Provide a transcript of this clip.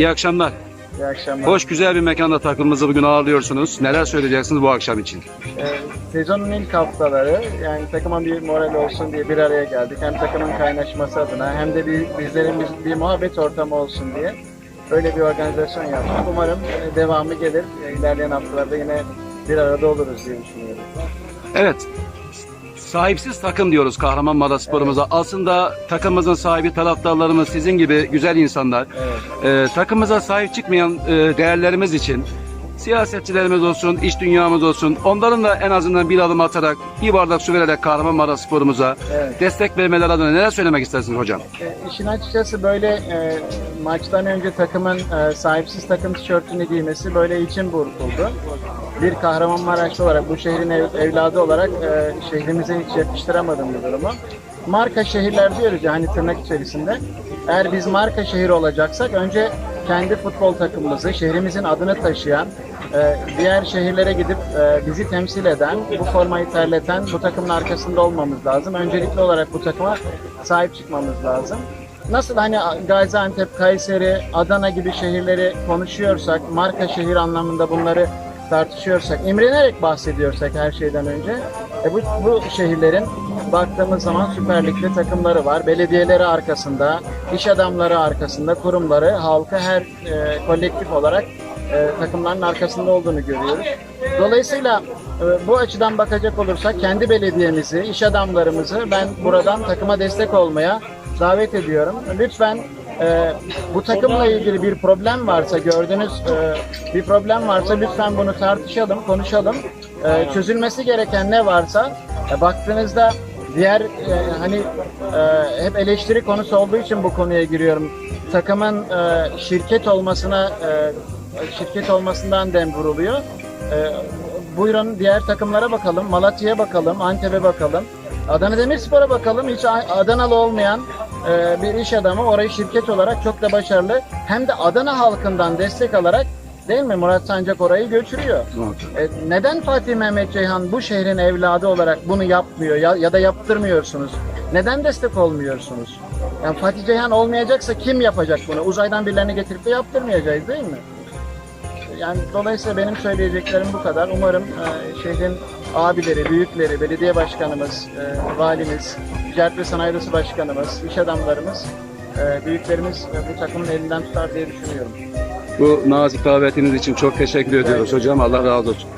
İyi akşamlar. İyi akşamlar. Hoş güzel bir mekanda takımımızı bugün ağırlıyorsunuz. Neler söyleyeceksiniz bu akşam için? Ee, sezonun ilk haftaları yani takıma bir moral olsun diye bir araya geldik. Hem takımın kaynaşması adına hem de bir, bizlerin bir, bir muhabbet ortamı olsun diye böyle bir organizasyon yaptık. Umarım e, devamı gelir. E, İlerleyen haftalarda yine bir arada oluruz diye düşünüyorum. Evet. Sahipsiz takım diyoruz Kahramanmaraş sporumuza. Aslında takımımızın sahibi taraftarlarımız sizin gibi güzel insanlar. Evet. Ee, takımımıza sahip çıkmayan e, değerlerimiz için siyasetçilerimiz olsun, iş dünyamız olsun onların da en azından bir adım atarak bir bardak su vererek Kahramanmaraş sporumuza Evet. destek vermeleri adına neler söylemek istersiniz hocam? E, işin açıkçası böyle e, maçtan önce takımın e, sahipsiz takım tişörtünü giymesi böyle için burkuldu. Bir Kahramanmaraşlı olarak, bu şehrin ev- evladı olarak e, şehrimize hiç yakıştıramadım bu durumu. Marka şehirler diyoruz ya hani tırnak içerisinde. Eğer biz marka şehir olacaksak önce kendi futbol takımımızı, şehrimizin adını taşıyan, e, diğer şehirlere gidip e, bizi temsil eden, bu formayı terleten bu takımın arkasında olmamız lazım. Öncelikli olarak bu takıma sahip çıkmamız lazım. Nasıl hani Gaziantep, Kayseri, Adana gibi şehirleri konuşuyorsak, marka şehir anlamında bunları tartışıyorsak, imrenerek bahsediyorsak her şeyden önce, e bu, bu şehirlerin baktığımız zaman Süper Lig'de takımları var. Belediyeleri arkasında, iş adamları arkasında, kurumları, halkı her e, kolektif olarak e, takımların arkasında olduğunu görüyoruz. Dolayısıyla e, bu açıdan bakacak olursak kendi belediyemizi, iş adamlarımızı ben buradan takıma destek olmaya davet ediyorum. Lütfen e, bu takımla ilgili bir problem varsa gördüğünüz e, bir problem varsa lütfen bunu tartışalım, konuşalım. E, çözülmesi gereken ne varsa e, baktığınızda diğer e, hani e, hep eleştiri konusu olduğu için bu konuya giriyorum. Takımın e, şirket olmasına e, şirket olmasından dem vuruluyor. E, buyurun diğer takımlara bakalım. Malatya'ya bakalım, Antep'e bakalım. Adana Demirspor'a bakalım. Hiç Adanalı olmayan e, bir iş adamı orayı şirket olarak çok da başarılı. Hem de Adana halkından destek alarak değil mi Murat Sancak orayı götürüyor. E, neden Fatih Mehmet Ceyhan bu şehrin evladı olarak bunu yapmıyor ya, ya da yaptırmıyorsunuz? Neden destek olmuyorsunuz? Yani Fatih Ceyhan olmayacaksa kim yapacak bunu? Uzaydan birilerini getirip de yaptırmayacağız değil mi? Yani dolayısıyla benim söyleyeceklerim bu kadar. Umarım e, şehrin abileri, büyükleri, belediye başkanımız, e, valimiz, ticaret ve sanayi odası başkanımız, iş adamlarımız, e, büyüklerimiz e, bu takımın elinden tutar diye düşünüyorum. Bu nazik davetiniz için çok teşekkür ediyoruz hocam. Allah razı olsun.